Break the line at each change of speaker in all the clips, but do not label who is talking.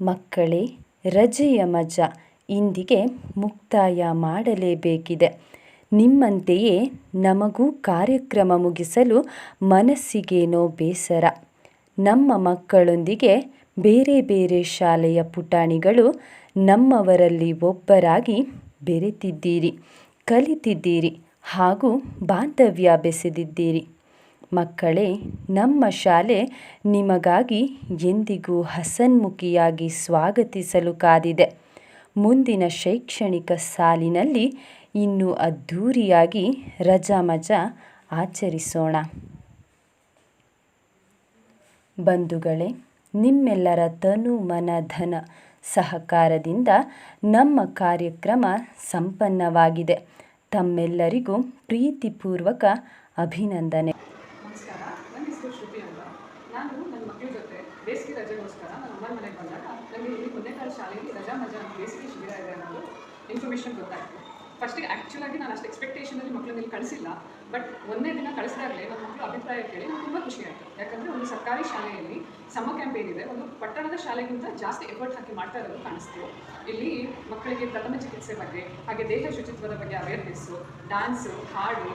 ಮಕ್ಕಳೇ, ರಜೆಯ ಮಜಾ ಇಂದಿಗೆ ಮುಕ್ತಾಯ ಮಾಡಲೇಬೇಕಿದೆ. ನಿಮ್ಮಂತೆಯೇ ನಮಗೂ ಕಾರ್ಯಕ್ರಮ ಮುಗಿಸಲು ಮನಸ್ಸಿಗೇನೋ ಬೇಸರ. ನಮ್ಮ ಮಕ್ಕಳೊಂದಿಗೆ ಬೇರೆ ಬೇರೆ ಶಾಲೆಯ ಪುಟಾಣಿಗಳು ನಮ್ಮವರಲ್ಲಿ ಒಬ್ಬರಾಗಿ ಬೆರೆತಿದ್ದೀರಿ, ಕಲಿತಿದ್ದೀರಿ ಹಾಗೂ ಬಾಂಧವ್ಯ ಬೆಸೆದಿದ್ದೀರಿ. ಮಕ್ಕಳೇ, ನಮ್ಮ ಶಾಲೆ ನಿಮಗಾಗಿ ಎಂದಿಗೂ ಹಸನ್ಮುಖಿಯಾಗಿ ಸ್ವಾಗತಿಸಲು ಕಾದಿದೆ. ಮುಂದಿನ ಶೈಕ್ಷಣಿಕ ಸಾಲಿನಲ್ಲಿ ಇನ್ನೂ ಅದ್ಧೂರಿಯಾಗಿ ರಜಾ ಮಜಾ ಆಚರಿಸೋಣ. ಬಂಧುಗಳೇ, ನಿಮ್ಮೆಲ್ಲರ ತನು ಮನ ಧನ ಸಹಕಾರದಿಂದ ನಮ್ಮ ಕಾರ್ಯಕ್ರಮ ಸಂಪನ್ನವಾಗಿದೆ. ತಮ್ಮೆಲ್ಲರಿಗೂ ಪ್ರೀತಿಪೂರ್ವಕ ಅಭಿನಂದನೆ
ನಮಸ್ಕಾರ ನನ್ನ ಹೆಸರು ಶ್ರುತಿ ಅಂತ ನಾನು ನನ್ನ ಮಕ್ಕಳ ಜೊತೆ ಬೇಸಿಗೆ ರಜೆಗೋಸ್ಕರ ನಾನು ಅಮ್ಮನ ಮನೆಗೆ ಬಂದಾಗ ನನಗೆ ಇಲ್ಲಿ ಕಾಲ ಶಾಲೆಯಲ್ಲಿ ರಜಾ ಮಜಾ ಬೇಸಿಗೆ ಶಿಬಿರ ಇದೆ ಅನ್ನೋದು ಇನ್ಫಾರ್ಮೇಷನ್ ಗೊತ್ತಾಯಿತು. ಫಸ್ಟಿಗೆ ಆ್ಯಕ್ಚುಲಾಗಿ ನಾನು ಅಷ್ಟು ಎಕ್ಸ್ಪೆಕ್ಟೇಷನಲ್ಲಿ ಮಕ್ಕಳನ್ನ ಇಲ್ಲಿ ಕಳಿಸಿಲ್ಲ ಬಟ್ ಒಂದೇ ದಿನ ಕಳಿಸಿದಾಗಲೇ ನನ್ನ ಮಕ್ಕಳು ಅಭಿಪ್ರಾಯ ಕೇಳಿ ನಾನು ತುಂಬ ಖುಷಿಯಾಯಿತು ಯಾಕಂದರೆ ಒಂದು ಸರ್ಕಾರಿ ಶಾಲೆಯಲ್ಲಿ ಸಮ ಕ್ಯಾಂಪ್ ಏನಿದೆ ಒಂದು ಪಟ್ಟಣದ ಶಾಲೆಗಿಂತ ಜಾಸ್ತಿ ಎಫರ್ಟ್ ಹಾಕಿ ಮಾಡ್ತಾ ಇರೋದು ಕಾಣಿಸ್ತು. ಇಲ್ಲಿ ಮಕ್ಕಳಿಗೆ ಪ್ರಥಮ ಚಿಕಿತ್ಸೆ ಬಗ್ಗೆ, ಹಾಗೆ ದೇಹ ಶುಚಿತ್ವದ ಬಗ್ಗೆ ಅವೇರ್ನೆಸ್ಸು ಡ್ಯಾನ್ಸು ಹಾಡು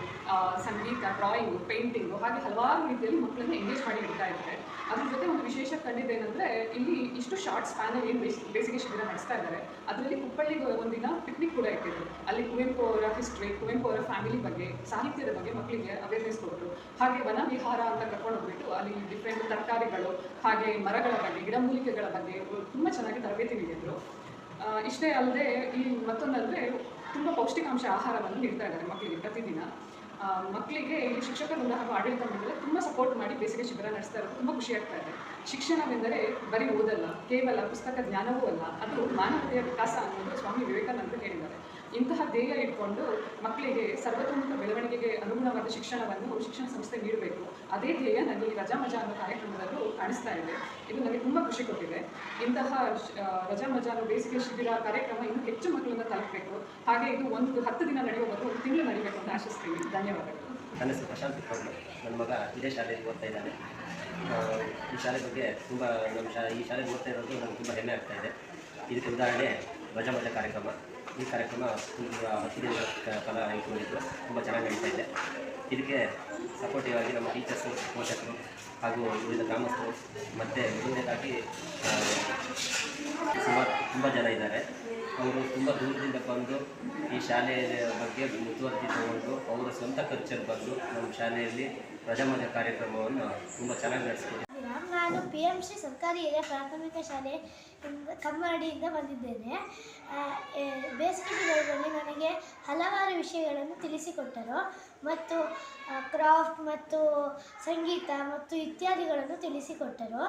ಸಂಗೀತ ಡ್ರಾಯಿಂಗು ಪೇಂಟಿಂಗು ಹಾಗೆ ಹಲವಾರು ರೀತಿಯಲ್ಲಿ ಮಕ್ಕಳನ್ನ ಎಂಗೇಜ್ ಮಾಡಿ ಇಡ್ತಾ ಇದ್ದಾರೆ. ಅದ್ರ ಜೊತೆ ಒಂದು ವಿಶೇಷ ಕಂಡಿದ್ದೇನೆಂದರೆ ಇಲ್ಲಿ ಇಷ್ಟು ಶಾರ್ಟ್ ಸ್ಪ್ಯಾನಲ್ಲಿ ಏನು ಬೇಸ್, ಬೇಸಿಗೆ ಶಿಬಿರ ನಡೆಸ್ತಾ ಇದ್ದಾರೆ. ಅದರಲ್ಲಿ ಕುಪ್ಪಳ್ಳಿಗೆ ಒಂದಿನ ಪಿಕ್ನಿಕ್ ಕೂಡ ಇಟ್ಟಿದ್ರು. ಅಲ್ಲಿ ಕುವೆಂಪು ಅವರ ಹಿಸ್ಟ್ರಿ ಕುವೆಂಪು ಅವರ ಫ್ಯಾಮಿಲಿ ಬಗ್ಗೆ, ಸಾಹಿತ್ಯದ ಬಗ್ಗೆ ಮಕ್ಕಳಿಗೆ ಅವೇರ್ನೆಸ್ ಕೊಟ್ಟರು ಹಾಗೆ ವನ ವಿಹಾರ ಅಂತ ಕರ್ಕೊಂಡು ಹೋಗ್ಬಿಟ್ಟು ಅಲ್ಲಿ ಡಿಫ್ರೆಂಟ್ ತರಕಾರಿಗಳು, ಹಾಗೆ ಮರಗಳ ಬಗ್ಗೆ ಗಿಡಮೂಲಿಕೆಗಳ ಬಗ್ಗೆ ತುಂಬ ಚೆನ್ನಾಗಿ ತರಬೇತಿ ನೀಡಿದರು. ಇಷ್ಟೇ ಅಲ್ಲದೆ ಈ ಮತ್ತೊಂದಂದರೆ ತುಂಬ ಪೌಷ್ಟಿಕಾಂಶ ಆಹಾರವನ್ನು ನೀಡ್ತಾ ಇದ್ದಾರೆ ಮಕ್ಕಳಿಗೆ ಪ್ರತಿದಿನ. ಮಕ್ಕಳಿಗೆ ಇಲ್ಲಿ ಶಿಕ್ಷಕರಿಂದ ಹಾಗೂ ಆಡಳಿತ ಮಂಡಳಿ ತುಂಬ ಸಪೋರ್ಟ್ ಮಾಡಿ ಬೇಸಿಗೆ ಶಿಬಿರ ನಡೆಸ್ತಾ ಇರೋದು ತುಂಬ ಖುಷಿ ಆಗ್ತಾ ಇದೆ. ಶಿಕ್ಷಣವೆಂದರೆ ಬರೀ ಓದಲ್ಲ, ಕೇವಲ ಪುಸ್ತಕ ಜ್ಞಾನವೂ ಅಲ್ಲ, ಅದು ಮಾನವತೆಯ ವಿಕಾಸ ಅನ್ನೋದು ಸ್ವಾಮಿ ವಿವೇಕಾನಂದರು ಹೇಳಿದ್ದಾರೆ. ಇಂತಹ ಧ್ಯೇಯ ಇಟ್ಕೊಂಡು ಮಕ್ಕಳಿಗೆ ಸರ್ವತೋಮುಖ ಬೆಳವಣಿಗೆಗೆ ಅನುಗುಣವಾದ ಶಿಕ್ಷಣವನ್ನು ಶಿಕ್ಷಣ ಸಂಸ್ಥೆ ನೀಡಬೇಕು. ಅದೇ ಧ್ಯೇಯ ನನಗೆ ಈ ರಜಾ ಮಜಾ ಅನ್ನೋ ಕಾರ್ಯಕ್ರಮದಲ್ಲೂ ಕಾಣಿಸ್ತಾ ಇದೆ. ಇದು ನನಗೆ ತುಂಬ ಖುಷಿ ಕೊಟ್ಟಿದೆ. ಇಂತಹ ರಜಾ ಮಜಾ ಅನ್ನೋ ಬೇಸಿಗೆ ಶಿಬಿರ ಕಾರ್ಯಕ್ರಮ ಇನ್ನೂ ಹೆಚ್ಚು ಮಕ್ಕಳನ್ನ ತಲುಪಬೇಕು. ಹಾಗೆ ಇದು ಒಂದು ಹತ್ತು ದಿನ ನಡೆಯುವ ಒಂದು ತಿಂಗಳು ನಡೀಬೇಕು ಅಂತ ಆಶಿಸ್ತೀವಿ ಧನ್ಯವಾದಗಳು.
ನನ್ನ ಪ್ರಶಾಂತ್ ಕುತ್ಕೊಂಡು ನನ್ನ ಮಗ ಇದೇ ಶಾಲೆಯಲ್ಲಿ ಓದ್ತಾ ಇದ್ದಾನೆ. ಈ ಶಾಲೆ ಬಗ್ಗೆ ತುಂಬ, ನಮ್ಮ ಶಾ, ಈ ಶಾಲೆಗೆ ಓದ್ತಾ ಇರೋದು ನನಗೆ ತುಂಬ ಹೆಮ್ಮೆ ಆಗ್ತಾ ಇದೆ. ಇದಕ್ಕೆ ಉದಾಹರಣೆ ರಜಾ ಮಜಾ ಕಾರ್ಯಕ್ರಮ. ಈ ಕಾರ್ಯಕ್ರಮ ಕ- ಕಾಲ ಇಟ್ಕೊಂಡಿದ್ದು ತುಂಬ ಚೆನ್ನಾಗಿ ನಡೀತಾ ಇದೆ. ಇದಕ್ಕೆ ಸಪೋರ್ಟಿವ್ ಆಗಿ ನಮ್ಮ ಟೀಚರ್ಸು ಪೋಷಕರು ಹಾಗೂ ವಿವಿಧ ಗ್ರಾಮಸ್ಥರು ಮತ್ತು ಮೂರನೇದಾಗಿ ಸುಮಾರು ತುಂಬ ಜನ ಇದ್ದಾರೆ. ಅವರು ತುಂಬ ದೂರದಿಂದ ಬಂದು ಈ ಶಾಲೆಯ ಬಗ್ಗೆ ಮುತುವರ್ಜಿ ತಗೊಂಡು ಅವರ ಸ್ವಂತ ಖರ್ಚಲ್ಲಿ ಬಂದು ನಮ್ಮ ಶಾಲೆಯಲ್ಲಿ ಪ್ರಜಾಮಜ ಕಾರ್ಯಕ್ರಮವನ್ನು ತುಂಬ ಚೆನ್ನಾಗಿ ನಡೆಸ್ಕೊಟ್ಟಿದ್ದಾರೆ.
ನಾನು ಪಿ ಎಂ ಶ್ರೀ ಸರ್ಕಾರಿ ಹಿರಿಯ ಪ್ರಾಥಮಿಕ ಶಾಲೆ ಕಮ್ಮಡಿಯಿಂದ ಬಂದಿದ್ದೇನೆ. ಬೇಸಿಗೆ ದಿನದಲ್ಲಿ ನನಗೆ ಹಲವಾರು ವಿಷಯಗಳನ್ನು ತಿಳಿಸಿಕೊಟ್ಟರು. ಮತ್ತು ಕ್ರಾಫ್ಟ್ ಮತ್ತು ಸಂಗೀತ ಮತ್ತು ಇತ್ಯಾದಿಗಳನ್ನು ತಿಳಿಸಿಕೊಟ್ಟರು.